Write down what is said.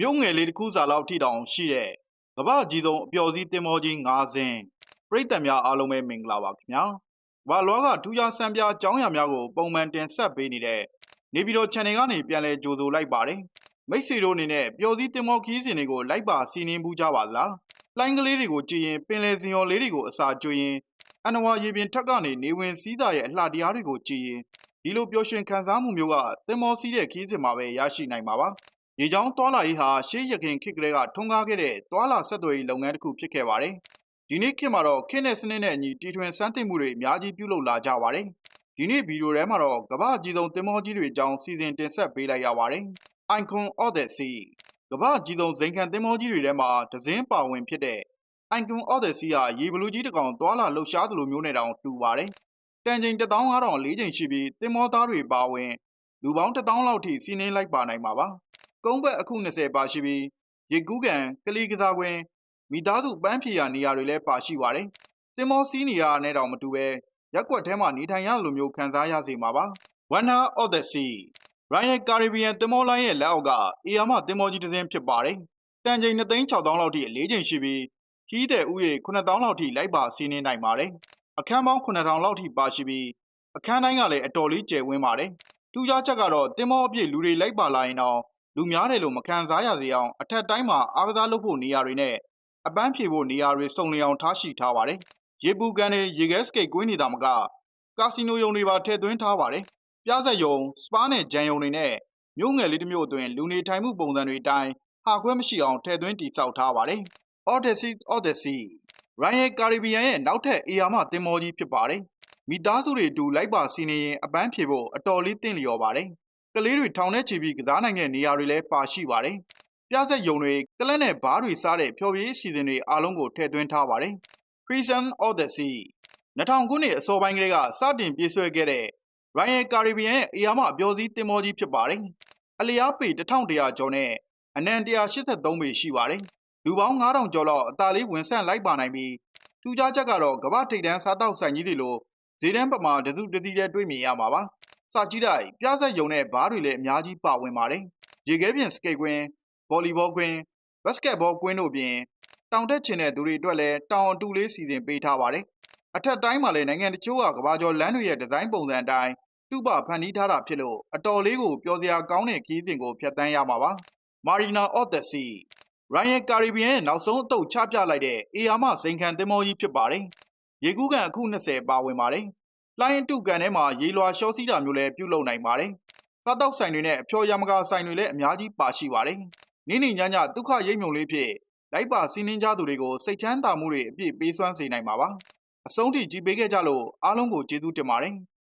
မြို့ငယ်လေးတစ်ခုစာလောက်ထိတောင်ရှိတဲ့ကမ္ဘာကြီးဆုံးအပျော်စီးတင်မောကြီး၅စင်းပရိသတ်များအားလုံးပဲမင်္ဂလာပါခင်ဗျာဘာလောကထူးခြားစံပြအကြောင်းအရာများကိုပုံမှန်တင်ဆက်ပေးနေတဲ့နေပြည်တော် channel ကနေပြန်လည်ကြိုဆိုလိုက်ပါတယ်မိတ်ဆွေတို့အနေနဲ့ပျော်စီးတင်မောခီးစဉ်တွေကိုလိုက်ပါစီးနှင်းမှုကြပါလားလိုင်းကလေးတွေကိုကြည့်ရင်ပင်လယ်စင်ရော်လေးတွေကိုအစာကျွေးရင်အနဝါရေပြင်ထက်ကနေနေဝင်စည်းသားရဲ့အလှတရားတွေကိုကြည့်ရင်ဒီလိုပျော်ရွှင်ခံစားမှုမျိုးကတင်မောစီးတဲ့ခီးစဉ်မှာပဲရရှိနိုင်မှာပါ ရေချောင်းသွာလာရေးဟာရှေးရခင်ခေတ်ကလေးကထွန်းကားခဲ့တဲ့သွာလာဆက်သွယ်ရေးလုပ်ငန်းတစ်ခုဖြစ်ခဲ့ပါတယ်ဒီနေ့ခေတ်မှာတော့ခေတ်နဲ့စနစ်နဲ့အညီတီထွင်စမ်းသစ်မှုတွေအများကြီးပြုလုပ်လာကြပါတယ်ဒီနေ့ဗီဒီယိုထဲမှာတော့ကမ္ဘာအကြီးဆုံးတင်မောကြီးတွေအကြောင်းစီစဉ်တင်ဆက်ပေးလိုက်ရပါတယ် Icon of the Sea ကမ္ဘာအကြီးဆုံးဇိမ်ခံတင်မောကြီးတွေထဲမှာဒဇင်းပါဝင်ဖြစ်တဲ့ Icon of the Sea ဟာရေဘလူးကြီးတစ်ကောင်သွာလာလှုပ်ရှားသလိုမျိုးနဲ့တောင်တူပါတယ်တန်ချိန်15000လေးချိန်ရှိပြီးတင်မောသားတွေပါဝင်လူပေါင်း1000လောက်ထိစီးနင်းလိုက်ပါနိုင်မှာပါ ကုန်းဘက်အခု20ပါရှိပြီး ရေကူးကန် ကလေးကစားကွင်း မိသားစုပန်းဖြေရာနေရာတွေလည်း ပါရှိပါတယ်တင်မောစီးနေရာနဲ့တောင်မတူပဲရက်ကွက်ထဲမှာ နေထိုင်ရလိုမျိုး ခံစားရစေမှာပါ Wonder of the Sea Royal Caribbean တင်မောလိုင်းရဲ့ လက်အောက်ကအေယာမတင်မောကြီးတစ်စင်း ဖြစ်ပါတယ် တန်ချိန်2,6000လောက်ထိ အလေးချိန်ရှိပြီးခီးတဲ့ဥယေ9000လောက်ထိ လိုက်ပါစီးနှင်းနိုင်ပါတယ် အခန်းပေါင်း9000လောက်ထိ ပါရှိပြီး အခန်းတိုင်းကလည်း အတော်လေး ကျယ်ဝန်းပါတယ် ထူးခြားချက်ကတော့တင်မောအပြည့် လူတွေလိုက်ပါလာရင်တော့ လူများတယ်လို့မခံစားရစေအောင်အထက်တိုင်းမှာအားကစားလုပ်ဖို့နေရာတွေနဲ့အပန်းဖြေဖို့နေရာတွေစုံလင်အောင်ထားရှိထားပါတယ်။ရေပူကန်တွေရေခဲစကိတ်ကွင်းနေတာမကကာစီနိုရုံတွေပါထည့်သွင်းထားပါတယ်။ပြဆက်ရုံစပါးနဲ့ဂျန်ရုံတွေနဲ့မြို့ငယ်လေးတစ်မြို့အတွင်းလူနေထိုင်မှုပုံစံတွေတိုင်းဟာခွဲမရှိအောင်ထည့်သွင်းတည်ဆောက်ထားပါတယ်။ Odyssey Odyssey Royal Caribbean ရဲ့နောက်ထပ်အေယာမသင်္ဘောကြီးဖြစ်ပါတယ်။မိသားစုတွေအတူလိုက်ပါစီးနေရင်အပန်းဖြေဖို့အတော်လေးတင့်လျော်ပါတယ်။ ကလေးတွေထောင်ထဲချီပြီးကစားနိုင်တဲ့နေရာတွေလည်းပါရှိပါတယ်။ပြဆက်ယုံတွေကလပ်နဲ့ဘားတွေစားတဲ့ဖျော်ဖြေရေးအစီအစဉ်တွေအားလုံးကိုထည့်သွင်းထားပါတယ်။ Prison of the Sea 2000ခုနှစ်အစောပိုင်းကလေးကစတင်ပြေးဆွဲခဲ့တဲ့ Royal Caribbean ရဲ့အေယာမအပျော်စီးသင်္ဘောကြီးဖြစ်ပါတယ်။အလျားပေ1100ကျော်နဲ့အနံ183ပေရှိပါတယ်။လူပေါင်း9000ကျော်လောက်အသာလေးဝင်ဆန့်လိုက်ပါနိုင်ပြီးထူးခြားချက်ကတော့ကမ္ဘာထိပ်တန်းစားတောက်ဆိုင်ကြီးတွေလိုဈေးတန်းပမာတစုတတိတဲ့တွေ့မြင်ရမှာပါ။ စာကြည့်လိုက်ပြဆက်ယုံနဲ့ဘားတွေလည်းအများကြီးပါဝင်ပါတယ်။ရေခဲပြင်စကိတ်ကွင်းဗော်လီဘောကွင်းဘတ်စကက်ဘောကွင်းတို့ပြင်တောင်တက်ချင်တဲ့သူတွေအတွက်လည်းတောင်အတူလေးစီစဉ်ပေးထားပါတယ်။အထက်တိုင်းမှာလည်းနိုင်ငံတချို့ကကဘာကျော်လမ်းတွေရဲ့ဒီဇိုင်းပုံစံအတိုင်းတူပဖန်တီးထားတာဖြစ်လို့အတော်လေးကိုပျော်စရာကောင်းတဲ့ခီးစဉ်ကိုဖျက်ဆီးရမှာပါ။ Marina of the Sea Royal Caribbean ရဲ့နောက်ဆုံးအတုပ်ချပြလိုက်တဲ့အေယာမစိန်ခံသင်္ဘောကြီးဖြစ်ပါတယ်။ရေကူးကန်အခု20ပါဝင်ပါတယ်။ လိုင်းအတုကန်ထဲမှာရေလွှာရှော့စီးတာမျိုးလည်းပြုလုပ်နိုင်ပါတယ်။စားတောက်ဆိုင်တွေနဲ့အဖျော်ရမကာဆိုင်တွေလည်းအများကြီးပါရှိပါတယ်။နိမ့်နိမ့်ညညဒုက္ခရိပ်မြုံလေးဖြစ်လိုက်ပါစီးနှင်းကြသူတွေကိုစိတ်ချမ်းသာမှုတွေအပြည့်ပေးစွမ်းစေနိုင်မှာပါ။အဆုံးထိကြည်ပေးခဲ့ကြလို့အားလုံးကိုကျေးဇူးတင်ပါတယ်။